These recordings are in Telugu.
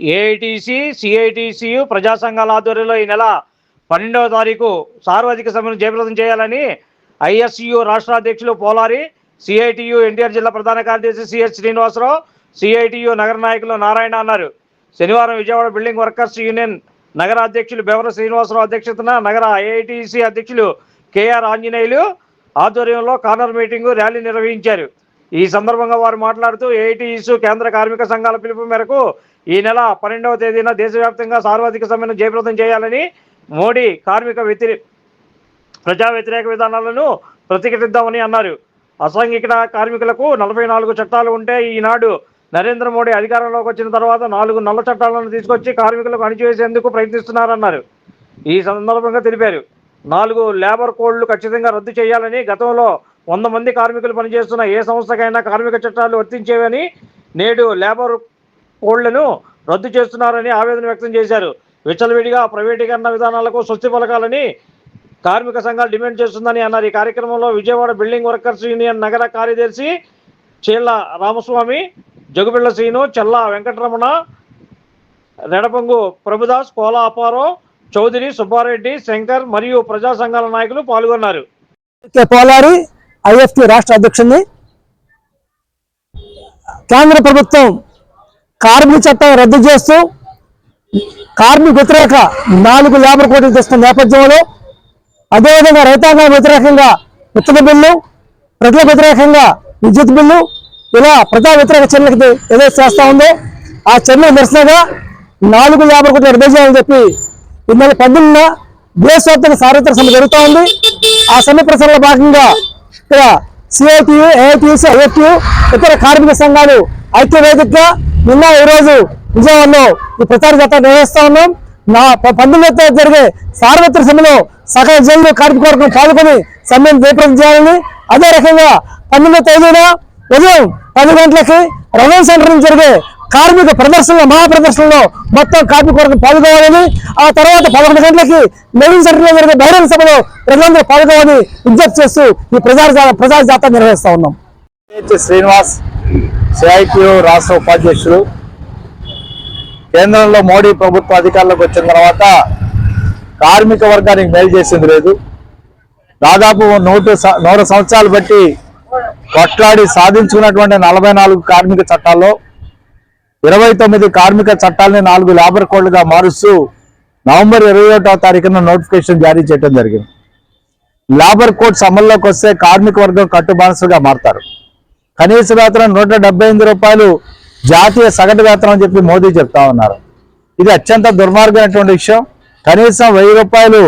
ఏఐటీసీ సిఐటిసి ప్రజా సంఘాల ఆధ్వర్యంలో ఈ నెల పన్నెండవ తారీఖు సార్వత్రిక సమ్మెను జయప్రదం చేయాలని ఐఎస్యు రాష్ట్ర అధ్యక్షులు పోలారి సిఐటియు ఎన్టీఆర్ జిల్లా ప్రధాన కార్యదర్శి సిహెచ్ శ్రీనివాసరావు సిఐటియు నగర నాయకులు నారాయణ అన్నారు. శనివారం విజయవాడ బిల్డింగ్ వర్కర్స్ యూనియన్ నగర అధ్యక్షులు బెవర శ్రీనివాసరావు అధ్యక్షతన నగర ఐఐటిసి అధ్యక్షులు కేఆర్ ఆంజనేయులు ఆధ్వర్యంలో కార్నర్ మీటింగు ర్యాలీ నిర్వహించారు. ఈ సందర్భంగా వారు మాట్లాడుతూ ఏఐటీఈసు కేంద్ర కార్మిక సంఘాల పిలుపు మేరకు ఈ నెల పన్నెండవ తేదీన దేశవ్యాప్తంగా సార్వత్రిక సమ్మెను జయప్రదం చేయాలని మోడీ కార్మిక వ్యతిరే ప్రజా వ్యతిరేక విధానాలను ప్రతిఘటిద్దామని అన్నారు. అసంఘిక కార్మికులకు నలభై నాలుగు చట్టాలు ఉంటే ఈనాడు నరేంద్ర మోడీ అధికారంలోకి వచ్చిన తర్వాత నాలుగు నల్ల చట్టాలను తీసుకొచ్చి కార్మికులకు అణిచివేసేందుకు ప్రయత్నిస్తున్నారన్నారు. ఈ సందర్భంగా తెలిపారు. నాలుగు లేబర్ కోడ్లు ఖచ్చితంగా రద్దు చేయాలని గతంలో వంద మంది కార్మికులు పనిచేస్తున్న ఏ సంస్థకైనా కార్మిక చట్టాలు వర్తించేవని నేడు లేబర్ కోళ్ళను రద్దు చేస్తున్నారని ఆవేదన వ్యక్తం చేశారు. విచ్చలవిడిగా ప్రైవేటీకరణ విధానాలకు స్వస్తి పలకాలని కార్మిక సంఘాలు డిమాండ్ చేస్తుందని అన్నారు. ఈ కార్యక్రమంలో విజయవాడ బిల్డింగ్ వర్కర్స్ యూనియన్ నగర కార్యదర్శి చీళ్ళ రామస్వామి జగుబిళ్ళ శ్రీను చెల్ల వెంకటరమణ రెడపంగు ప్రభుదాస్ కోలా అపారో చౌదరి సుబ్బారెడ్డి శంకర్ మరియు ప్రజా సంఘాల నాయకులు పాల్గొన్నారు. పోలారి ఐఎఫ్టి రాష్ట్ర అధ్యక్షుడిని కేంద్ర ప్రభుత్వం కార్మిక చట్టం రద్దు చేస్తూ కార్మిక వ్యతిరేక నాలుగు లేబర్ కోట్లు తెస్తున్న నేపథ్యంలో అదేవిధంగా రైతాంగం వ్యతిరేకంగా విత్తన బిల్లు ప్రజల వ్యతిరేకంగా విద్యుత్ బిల్లు ఇలా ప్రజా వ్యతిరేక చర్యలకు ఏదైతే చేస్తా ఉందో ఆ చర్యలు నిరసనగా నాలుగు లేబర్ కోట్లు రద్దు చేయాలని చెప్పి ఈ పద్దెనిమిదిన దేశవ్యాప్తంగా సార్వత్రిక సమ్మె జరుగుతూ ఉంది. ఆ సమ్మె ప్రసరణలో భాగంగా ఇక్కడ సిఐటియు ఏఐటియుసి ఐఎఫ్టియు ఇతర కార్మిక సంఘాలు ఐక్యవేదికగా నిన్న ఈరోజు విజయవాడలో ఈ ప్రచార జాతర నిర్వహిస్తా ఉన్నాం. నా ప- జరిగే సార్వత్రిక సమ్మెలో సకల జైలు కార్మిక వర్గం పాల్గొని సమ్మెను జయప్రదం చేయాలని అదే రకంగా పంతొమ్మిది తేదీన ఉదయం పది గంటలకి రవణ సెంటర్ నుంచి జరిగే కార్మిక ప్రదర్శనలో మహాప్రదర్శనలో మొత్తం కార్మిక వర్గం పాల్గొవాలని ఆ తర్వాత పదకొండు గంటలకి మెయిన్ సెంటర్లో జరిగే బహిరంగ సభలో ప్రజలందరూ పాల్గొవాలని విజ్ఞప్తి చేస్తూ ఈ ప్రజా ప్రజా జాతర నిర్వహిస్తా ఉన్నాం. శ్రీనివాస్ సిఐటియు రాష్ట్ర ఉపాధ్యక్షుడు కేంద్రంలో మోడీ ప్రభుత్వ అధికారంలోకి వచ్చిన తర్వాత కార్మిక వర్గానికి మేలు చేసింది లేదు. దాదాపు నూట నూరు సంవత్సరాలు బట్టి కొట్లాడి సాధించుకున్నటువంటి నలభై నాలుగు కార్మిక చట్టాల్లో ఇరవై తొమ్మిది కార్మిక చట్టాలని నాలుగు లేబర్ కోడ్లుగా మారుస్తూ నవంబర్ ఇరవై ఒకటో తారీఖున నోటిఫికేషన్ జారీ చేయడం జరిగింది. లేబర్ కోడ్స్ అమల్లోకి వస్తే కార్మిక వర్గం కట్టుబానిసలుగా మారతారు. కనీస వేతనం నూట డెబ్బై ఎనిమిది రూపాయలు జాతీయ సగటు వేతనం అని చెప్పి మోదీ చెప్తా ఉన్నారు. ఇది అత్యంత దుర్మార్గమైనటువంటి విషయం. కనీసం వెయ్యి రూపాయలు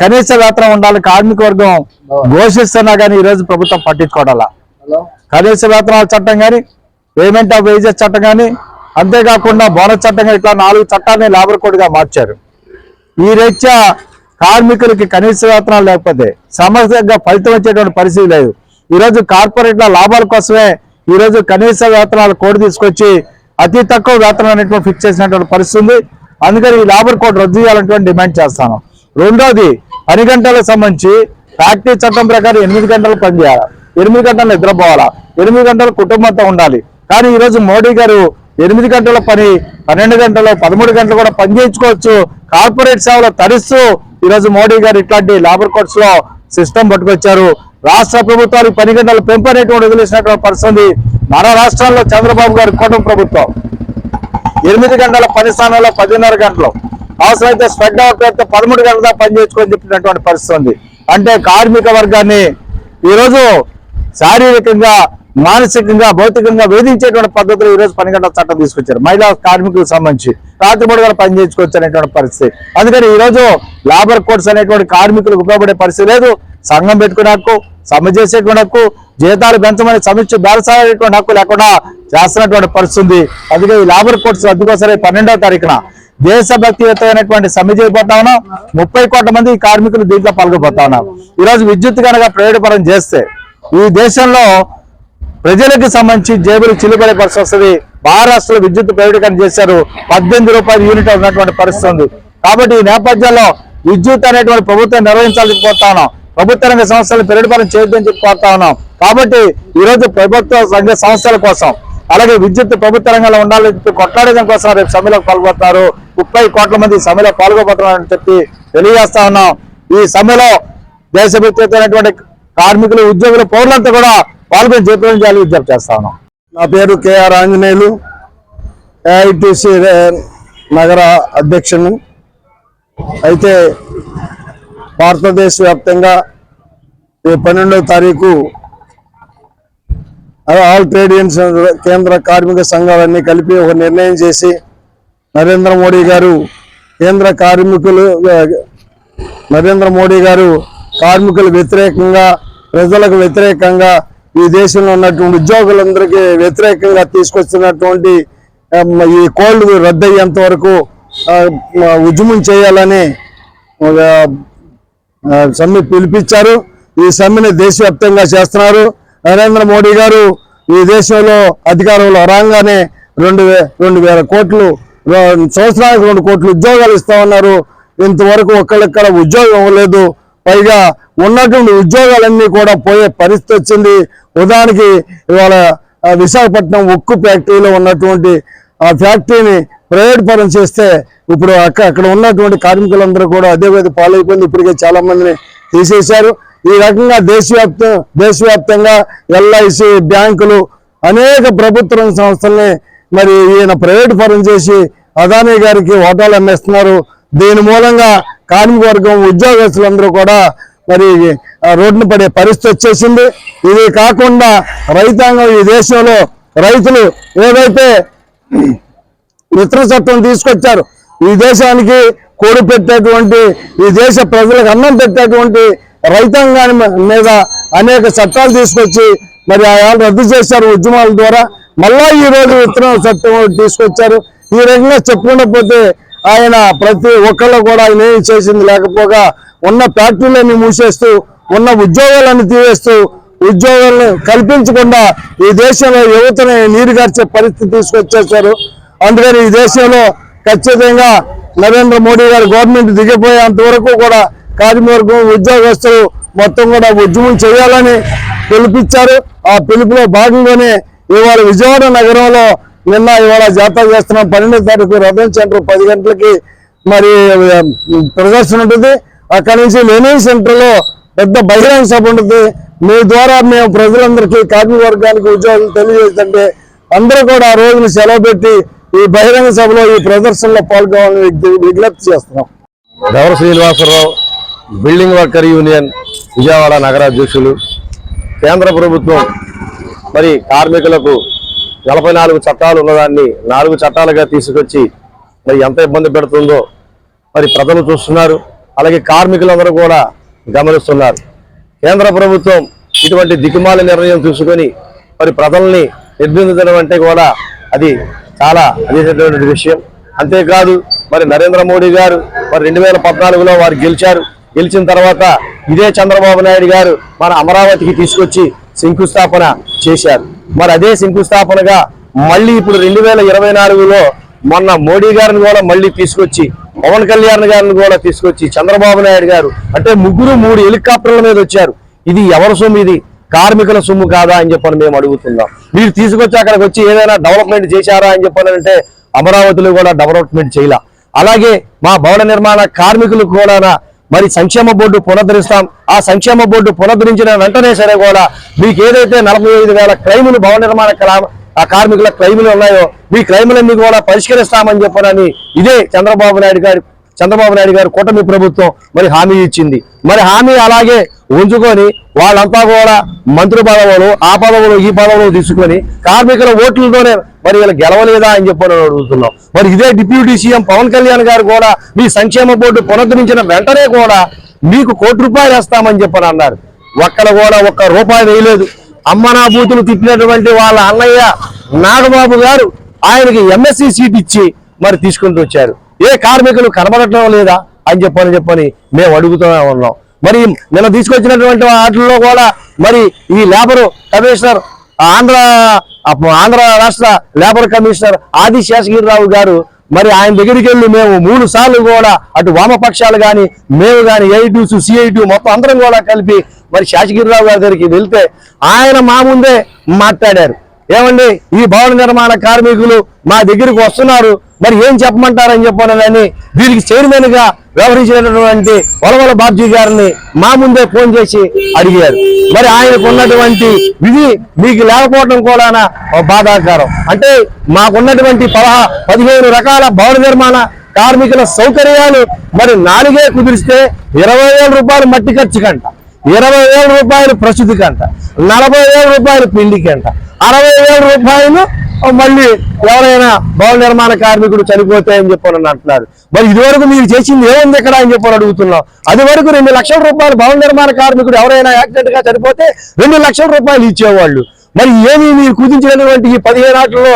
కనీస వేతనం ఉండాలి కార్మిక వర్గం ఘోషిస్తున్నా కానీ ఈరోజు ప్రభుత్వం పట్టించుకోవడాలా కనీస వేతనాల చట్టం కానీ పేమెంట్ ఆఫ్ వేజెస్ చట్టం కానీ అంతేకాకుండా బోనస్ చట్టం ఇట్లా నాలుగు చట్టాలని లేబర్ కోడ్గా మార్చారు. ఈ రీత్యా కార్మికులకి కనీస వేతనాలు లేకపోతే సమస్యగా ఫలితం వచ్చేటువంటి పరిస్థితి లేదు. ఈరోజు కార్పొరేట్ల లాభాల కోసమే ఈరోజు కనీస వేతనాల కోడ్ తీసుకొచ్చి అతి తక్కువ వేతనం అనేటువంటి ఫిక్స్ చేసినటువంటి పరిస్థితి ఉంది. అందుకని ఈ లేబర్ కోడ్ రద్దు చేయాలనేటువంటి డిమాండ్ చేస్తాను. రెండోది పని గంటలకు సంబంధించి ఫ్యాక్టరీ చట్టం ప్రకారం ఎనిమిది గంటలు పనిచేయాలి. ఎనిమిది గంటలు నిద్రపోవాలా. ఎనిమిది గంటలు కుటుంబంతో ఉండాలి. కానీ ఈరోజు మోడీ గారు ఎనిమిది గంటల పని పన్నెండు గంటలు పదమూడు గంటలు కూడా పని చేయించుకోవచ్చు కార్పొరేట్ సేవలు తరిస్తూ ఈరోజు మోడీ గారు ఇట్లాంటి లేబర్ కోడ్స్లో సిస్టమ్ పట్టుకొచ్చారు. రాష్ట్ర ప్రభుత్వాలు పని గంటలు పెంపనేటువంటి వదిలేసినటువంటి పరిస్థితి ఉంది. మన రాష్ట్రాల్లో చంద్రబాబు గారి కూటమి ప్రభుత్వం. ఎనిమిది గంటల పని స్థానంలో పదిన్నర గంటలు. అవసరమైతే స్పెడ్ అవుట్ పదమూడు గంటల దాకా పని చేసుకొని చెప్పినటువంటి పరిస్థితి ఉంది. అంటే కార్మిక వర్గాన్ని ఈరోజు శారీరకంగా మానసికంగా భౌతికంగా వేధించేటువంటి పద్ధతులు ఈ రోజు పని గంటల చట్టం తీసుకొచ్చారు. మహిళా కార్మికులకు సంబంధించి రాత్రిపూట కూడా పని చేసుకోవచ్చు అనేటువంటి పరిస్థితి. అందుకని ఈ రోజు లేబర్ కోడ్స్ అనేటువంటి కార్మికులకు ఉపయోగపడే పరిస్థితి లేదు. సంఘం పెట్టుకునే హక్కు సమ్మె చేసేటువంటి హక్కు జీతాలు పెంచమని సమీక్ష బేరసాడేటువంటి హక్కు లేకుండా చేస్తున్నటువంటి పరిస్థితుంది అందుకే ఈ లేబర్ కోడ్స్ రద్దు పన్నెండవ తారీఖున దేశభక్తియుతమైనటువంటి సమ్మె చేయబోతా ఉన్నాం. ముప్పై కోట్ల మంది కార్మికులు దీంట్లో పాల్గొపోతా ఉన్నారు. ఈ రోజు విద్యుత్ కనుక ప్రైవేట్ పరం చేస్తే ఈ దేశంలో ప్రజలకు సంబంధించి జేబులు చిల్లుపడే పరిస్థితి వస్తుంది. మహారాష్ట్రలో విద్యుత్ ప్రైవేటీకరణ చేశారు. పద్దెనిమిది రూపాయలు యూనిట్ ఉన్నటువంటి పరిస్థితి ఉంది. కాబట్టి ఈ నేపథ్యంలో విద్యుత్ అనేటువంటి ప్రభుత్వం నిర్వహించాలని ఉన్నాం. ప్రభుత్వ రంగ సంస్థలు పెరుగుపరం చేయొద్దని చెప్పి కోరుతా ఉన్నాం. కాబట్టి ఈరోజు ప్రభుత్వ రంగ సంస్థల కోసం అలాగే విద్యుత్ ప్రభుత్వ రంగంలో ఉండాలని చెప్పి కొట్లాడేదాని కోసం రేపు సమ్మెలో పాల్గొంటున్నారు ముప్పై కోట్ల మంది సమ్మెలో పాల్గొబోతున్నారని చెప్పి తెలియజేస్తా ఉన్నాం. ఈ సమ్మెలో దేశవ్యాప్తమైనటువంటి కార్మికులు ఉద్యోగులు పౌరులంతా కూడా పాల్గొని జయప్రదం చేయాలని విజ్ఞప్తి చేస్తా ఉన్నాం. నా పేరు కేఆర్ ఆంజనేయులు ఏఐటిసి నగర అధ్యక్షుని. అయితే భారతదేశ వ్యాప్తంగా రేపు పన్నెండవ తారీఖు ఆల్ ట్రేడ్ యూనియన్స్ కేంద్ర కార్మిక సంఘాలన్నీ కలిపి ఒక నిర్ణయం చేసి నరేంద్ర మోడీ గారు కేంద్ర కార్మికులు నరేంద్ర మోడీ గారు కార్మికులు వ్యతిరేకంగా ప్రజలకు వ్యతిరేకంగా ఈ దేశంలో ఉన్నటువంటి ఉద్యోగులందరికీ వ్యతిరేకంగా తీసుకొస్తున్నటువంటి ఈ కోల్డ్ రద్దయ్యేంత వరకు ఉద్యమం చేయాలని ఒక, సమ్మె పిలిపించారు. ఈ సమ్మెని దేశవ్యాప్తంగా చేస్తున్నారు. నరేంద్ర మోడీ గారు ఈ దేశంలో అధికారంలో రాగానే రెండు రెండు వేల కోట్లు సంవత్సరానికి రెండు కోట్లు ఉద్యోగాలు ఇస్తా ఉన్నారు. ఇంతవరకు ఒక్కళ్ళెక్కడ ఉద్యోగం ఇవ్వలేదు. పైగా ఉన్నటువంటి ఉద్యోగాలన్నీ కూడా పోయే పరిస్థితి వచ్చింది. ఉదాహరణకి ఇవాళ విశాఖపట్నం ఉక్కు ఫ్యాక్టరీలో ఉన్నటువంటి ఆ ఫ్యాక్టరీని ప్రైవేట్ పరం చేస్తే ఇప్పుడు అక్క అక్కడ ఉన్నటువంటి కార్మికులందరూ కూడా అదే విధ పాలైపోయింది. ఇప్పటికే చాలా మందిని తీసేశారు. ఈ రకంగా దేశవ్యాప్త దేశవ్యాప్తంగా ఎల్ఐసి బ్యాంకులు అనేక ప్రభుత్వ సంస్థల్ని మరి ఈయన ప్రైవేట్ పరం చేసి అదానీ గారికి వాటాలు అమ్మేస్తున్నారు. దీని మూలంగా కార్మిక వర్గం ఉద్యోగస్తులందరూ కూడా మరి రోడ్డును రోడ్డున పడే పరిస్థితి వచ్చేసింది. ఇది కాకుండా రైతాంగం ఈ దేశంలో రైతులు ఏదైతే మిత్ర చట్టం తీసుకొచ్చారు. ఈ దేశానికి కోడి పెట్టేటువంటి ఈ దేశ ప్రజలకు అన్నం పెట్టేటువంటి రైతాంగాన్ని మీద అనేక చట్టాలు తీసుకొచ్చి మరి ఆ రద్దు చేశారు ఉద్యమాల ద్వారా. మళ్ళా ఈ రోజు విత్తన చట్టం తీసుకొచ్చారు. ఈ రకంగా చెప్పకుండా పోతే ఆయన ప్రతి ఒక్కళ్ళు కూడా ఆయన ఏం చేసింది లేకపోగా ఉన్న ఫ్యాక్టరీలన్నీ మూసేస్తూ ఉన్న ఉద్యోగాలన్నీ తీవేస్తూ ఉద్యోగాలను కల్పించకుండా ఈ దేశంలో యువతని నీరుగార్చే పరిస్థితి తీసుకొచ్చేసారు అందుకని ఈ దేశంలో ఖచ్చితంగా నరేంద్ర మోడీ గారు గవర్నమెంట్ దిగిపోయేంత వరకు కూడా కార్మికవర్గం ఉద్యోగస్తులు మొత్తం కూడా ఉద్యమం చేయాలని పిలిపించారు. ఆ పిలుపులో భాగంగానే ఇవాళ విజయవాడ నగరంలో నిన్న ఇవాళ జాతర చేస్తున్నాం పన్నెండు తారీఖు రథం సెంటర్ పది గంటలకి మరి ప్రదర్శన ఉంటుంది. అక్కడి నుంచి లెనిన్ సెంటర్లో పెద్ద బహిరంగ సభ ఉంటుంది. మీ ద్వారా మేము ప్రజలందరికీ కార్మిక వర్గానికి ఉద్యోగులు తెలియజేస్తుంటే అందరూ కూడా ఆ రోజును సెలవు పెట్టి ఈ బహిరంగ సభలో ఈ ప్రదర్శనలో పాల్గొనాలని విజ్ఞప్తి చేస్తున్నాం. Gaura Srinivasarao building worker union Vijayawada నగరాధ్యక్షులు కేంద్ర ప్రభుత్వం మరి కార్మికులకు నలభై నాలుగు చట్టాలు ఉన్నదాన్ని నాలుగు చట్టాలుగా తీసుకొచ్చి మరి ఎంత ఇబ్బంది పెడుతుందో మరి ప్రజలు చూస్తున్నారు. అలాగే కార్మికులందరూ కూడా గమనిస్తున్నారు. కేంద్ర ప్రభుత్వం ఇటువంటి దిక్కుమాల నిర్ణయం తీసుకొని మరి ప్రజల్ని నిర్బంధించడం అంటే కూడా అది చాలా అదేటువంటి విషయం. అంతేకాదు మరి నరేంద్ర మోడీ గారు మరి రెండు వేల పద్నాలుగులో వారు గెలిచారు. గెలిచిన తర్వాత ఇదే చంద్రబాబు నాయుడు గారు మన అమరావతికి తీసుకొచ్చి శంకుస్థాపన చేశారు. మరి అదే శంకుస్థాపనగా మళ్ళీ ఇప్పుడు రెండు వేల ఇరవై నాలుగులో మొన్న మోడీ గారిని కూడా మళ్ళీ తీసుకొచ్చి పవన్ కళ్యాణ్ గారిని కూడా తీసుకొచ్చి చంద్రబాబు నాయుడు గారు అంటే ముగ్గురు మూడు హెలికాప్టర్ల మీద వచ్చారు. ఇది ఎవరి సొమ్ము ఇది? కార్మికుల సొమ్ము కాదా అని చెప్పని మేము అడుగుతున్నాం. మీరు తీసుకొచ్చి అక్కడికి వచ్చి ఏదైనా డెవలప్మెంట్ చేశారా అని చెప్పని అంటే అమరావతిలో కూడా డెవలప్మెంట్ చేయాల. అలాగే మా భవన నిర్మాణ కార్మికులకు కూడా మరి సంక్షేమ బోర్డు పునరుద్ధరిస్తాం ఆ సంక్షేమ బోర్డు పునరుద్ధరించిన వెంటనే సరే కూడా మీకు ఏదైతే నలభై ఐదు వేల క్రైములు భవన నిర్మాణ ఆ కార్మికుల క్రైములు ఉన్నాయో మీ క్రైములన్నీ కూడా పరిష్కరిస్తామని చెప్పనని ఇదే చంద్రబాబు నాయుడు గారి చంద్రబాబు నాయుడు గారు కూటమి ప్రభుత్వం మరి హామీ ఇచ్చింది. మరి హామీ అలాగే ఉంచుకొని వాళ్ళంతా కూడా మంత్రి పదవులు ఆ పదవులు ఈ పదవులు తీసుకొని కార్మికుల ఓట్లతోనే మరి వీళ్ళు గెలవలేదా అని చెప్పని అడుగుతున్నాం. మరి ఇదే డిప్యూటీ సీఎం పవన్ కళ్యాణ్ గారు కూడా మీ సంక్షేమ బోర్డు పునరుద్ధరించిన వెంటనే కూడా మీకు కోటి రూపాయలు వేస్తామని చెప్పని అన్నారు. ఒక్కరు కూడా ఒక్క రూపాయి వేయలేదు. అమ్మనా బూతులు తిప్పినటువంటి వాళ్ళ అన్నయ్య నాగబాబు గారు ఆయనకి ఎంఎస్సి సీట్ ఇచ్చి మరి తీసుకుంటూ వచ్చారు. ఏ కార్మికులు కనబడటం లేదా? అని చెప్పని చెప్పని మేము అడుగుతూనే ఉన్నాం. మరి నిన్న తీసుకొచ్చినటువంటి వాటిల్లో కూడా మరి ఈ లేబర్ కమిషనర్ ఆంధ్ర ఆంధ్ర రాష్ట్ర లేబర్ కమిషనర్ ఆది శేషగిరిరావు గారు మరి ఆయన దగ్గరికి వెళ్ళి మేము మూడు సార్లు కూడా అటు వామపక్షాలు కానీ మేము కానీ ఎయిటూస్ సిఐటు మొత్తం అందరం కూడా కలిపి మరి శేషగిరిరావు గారి దగ్గరికి వెళ్తే ఆయన మా ముందే మాట్లాడారు. ఏమండి ఈ భవన నిర్మాణ కార్మికులు మా దగ్గరికి వస్తున్నారు మరి ఏం చెప్పమంటారని చెప్పానని వీరికి చైర్మన్గా వ్యవహరించినటువంటి వలవల బాబ్జీ గారిని మా ముందే ఫోన్ చేసి అడిగారు. మరి ఆయనకు ఉన్నటువంటి విధి మీకు లేకపోవడం కూడా బాధాకరం. అంటే మాకున్నటువంటి పదహా పదిహేను రకాల భవన నిర్మాణ కార్మికుల సౌకర్యాలు మరి నాలుగే కుదిరిస్తే ఇరవై వేల రూపాయలు మట్టి ఖర్చు కంట ఇరవై వేల రూపాయలు ప్రసూతి కంట నలభై వేల రూపాయలు పిండి కంట. అరవై వేల రూపాయలు మళ్ళీ ఎవరైనా భవన నిర్మాణ కార్మికుడు చనిపోతే అని చెప్పని అంటున్నారు. మరి ఇదివరకు మీరు చేసింది ఏముంది ఇక్కడ అని చెప్పని అడుగుతున్నాం. అది వరకు రెండు లక్షల రూపాయలు భవన నిర్మాణ కార్మికుడు ఎవరైనా యాక్సిడెంట్గా చనిపోతే రెండు లక్షల రూపాయలు ఇచ్చేవాళ్ళు. మరి ఏమి మీరు కుదించినటువంటి ఈ పదిహేను ఆటల్లో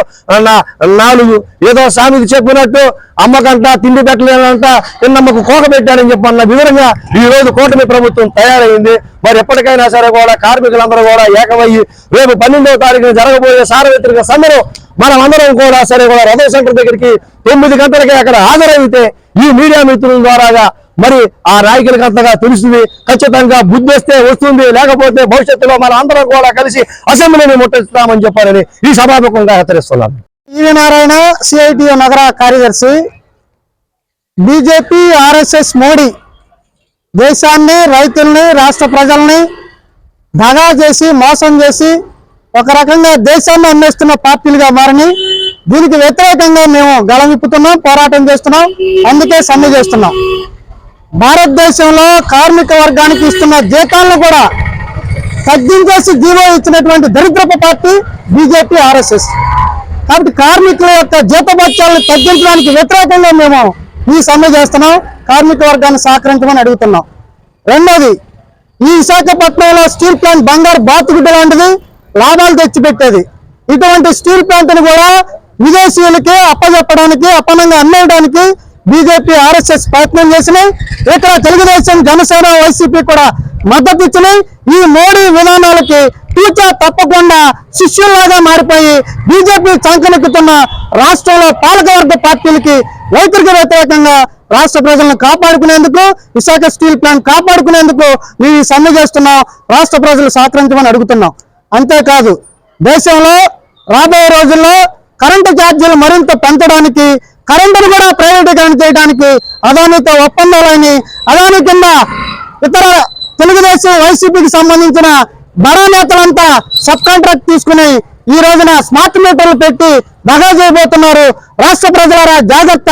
నా- నాలుగు ఏదో సామెత చెప్పినట్టు అమ్మకంట తిండి పెట్టలేనంట నిన్నమ్మకు కోక పెట్టారని చెప్పన్న వివరంగా ఈ రోజు కూటమి ప్రభుత్వం తయారైంది. మరి ఎప్పటికైనా సరే కూడా కార్మికులందరూ కూడా ఏకమయ్యి రేపు పన్నెండవ తారీఖున జరగబోయే సార్వత్రిక సమరం మనం అందరం కూడా సరే కూడా రథం సెంటర్ దగ్గరికి తొమ్మిది గంటలకే అక్కడ హాజరైతే ఈ మీడియా మిత్రుల ద్వారాగా మరి ఆ నాయకులకు అంతగా తెలుస్తుంది. ఖచ్చితంగా బుద్ధిస్తే వస్తుంది. లేకపోతే భవిష్యత్తులో మన అందరం కూడా కలిసి అసెంబ్లీని ముట్టిస్తామని చెప్పారని ఈ సభాముఖంగా హెచ్చరిస్తున్నాను. ఈవి నారాయణ సిఐటియు నగర కార్యదర్శి. బీజేపీ ఆర్ఎస్ఎస్ మోడీ దేశాన్ని రైతుల్ని రాష్ట్ర ప్రజల్ని దగా చేసి మోసం చేసి ఒక రకంగా దేశాన్ని అమ్మేస్తున్న పార్టీలుగా మారని. దీనికి వ్యతిరేకంగా మేము గళమిప్పుతున్నాం పోరాటం చేస్తున్నాం. అందుకే సమ్మె చేస్తున్నాం. భారతదేశంలో కార్మిక వర్గానికి ఇస్తున్న జీతాలను కూడా తగ్గించేసి జీవో ఇచ్చినటువంటి దరిద్రపు పార్టీ బీజేపీ ఆర్ఎస్ఎస్. కాబట్టి కార్మికుల యొక్క జీతభత్యాలను తగ్గించడానికి వ్యతిరేకంగా మేము ఈ సమ్మె చేస్తున్నాం కార్మిక వర్గాన్ని సహకరించమని అడుగుతున్నాం. రెండోది ఈ విశాఖపట్నంలో స్టీల్ ప్లాంట్ బంగారు బాతుగుడ్డ లాంటిది లాభాలు తెచ్చిపెట్టేది. ఇటువంటి స్టీల్ ప్లాంట్ని కూడా విదేశీయులకి అప్పజెప్పడానికి అప్పనంగా అమ్మేయడానికి బీజేపీ ఆర్ఎస్ఎస్ ప్రయత్నం చేసినాయి. ఇక్కడ తెలుగుదేశం జనసేన వైసీపీ కూడా మద్దతు ఇచ్చినాయి. ఈ మోడీ విధానాలకి టీచర్ తప్పకుండా శిష్యుల్లాగా మారిపోయి బీజేపీ చంకనెక్కుతున్న రాష్ట్రంలో పాలకవర్గ పార్టీలకి వైఖరికి వ్యతిరేకంగా రాష్ట్ర ప్రజలను కాపాడుకునేందుకు విశాఖ స్టీల్ ప్లాంట్ కాపాడుకునేందుకు మేము సమ్మె చేస్తున్నాం. రాష్ట్ర ప్రజలు సహకరించమని అడుగుతున్నాం. అంతేకాదు దేశంలో రాబోయే రోజుల్లో కరెంటు ఛార్జీలు మరింత పెంచడానికి కరెంటును కూడా ప్రైవేటీకరణ చేయడానికి అదానితో ఒప్పందాలని అదాని కింద ఇతర తెలుగుదేశం వైసీపీకి సంబంధించిన బడా నేతలంతా సబ్ కాంట్రాక్ట్ తీసుకుని ఈ రోజున స్మార్ట్ మీటర్లు పెట్టి దగా చేయబోతున్నారు. రాష్ట్ర ప్రజలారా జాగ్రత్త.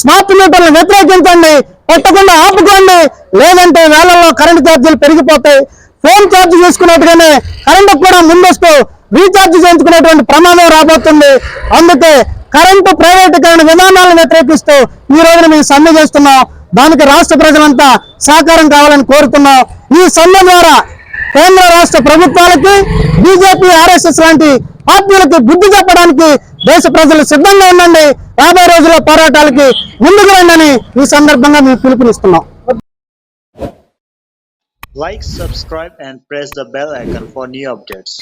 స్మార్ట్ మీటర్లు వ్యతిరేకించండి పెట్టకుండా ఆపుకోండి. లేదంటే వేలల్లో కరెంటు ఛార్జీలు పెరిగిపోతాయి. ఫోన్ ఛార్జ్ చేసుకున్నట్టుగానే కరెంటు కూడా ముందస్తు రీఛార్జ్ చేయించుకునేటువంటి ప్రమాదం రాబోతుంది. అందుకే కరెంటు ప్రైవేటీకరణ విధానాలను వ్యతిరేకిస్తూ ఈ రోజున మేము సమ్మె చేస్తున్నాం. దానికి రాష్ట్ర ప్రజలంతా సహకారం కావాలని కోరుతున్నాం. ఈ సమ్మె ద్వారా కేంద్ర రాష్ట్ర ప్రభుత్వాలకి బీజేపీ ఆర్ఎస్ఎస్ లాంటి పార్టీలకి బుద్ధి చెప్పడానికి దేశ ప్రజలు సిద్ధంగా ఉండండి. రాబోయే రోజుల్లో పోరాటాలకి ముందుకు రండి ఈ సందర్భంగా మేము పిలుపునిస్తున్నాం. Like, subscribe and press the bell icon for new updates.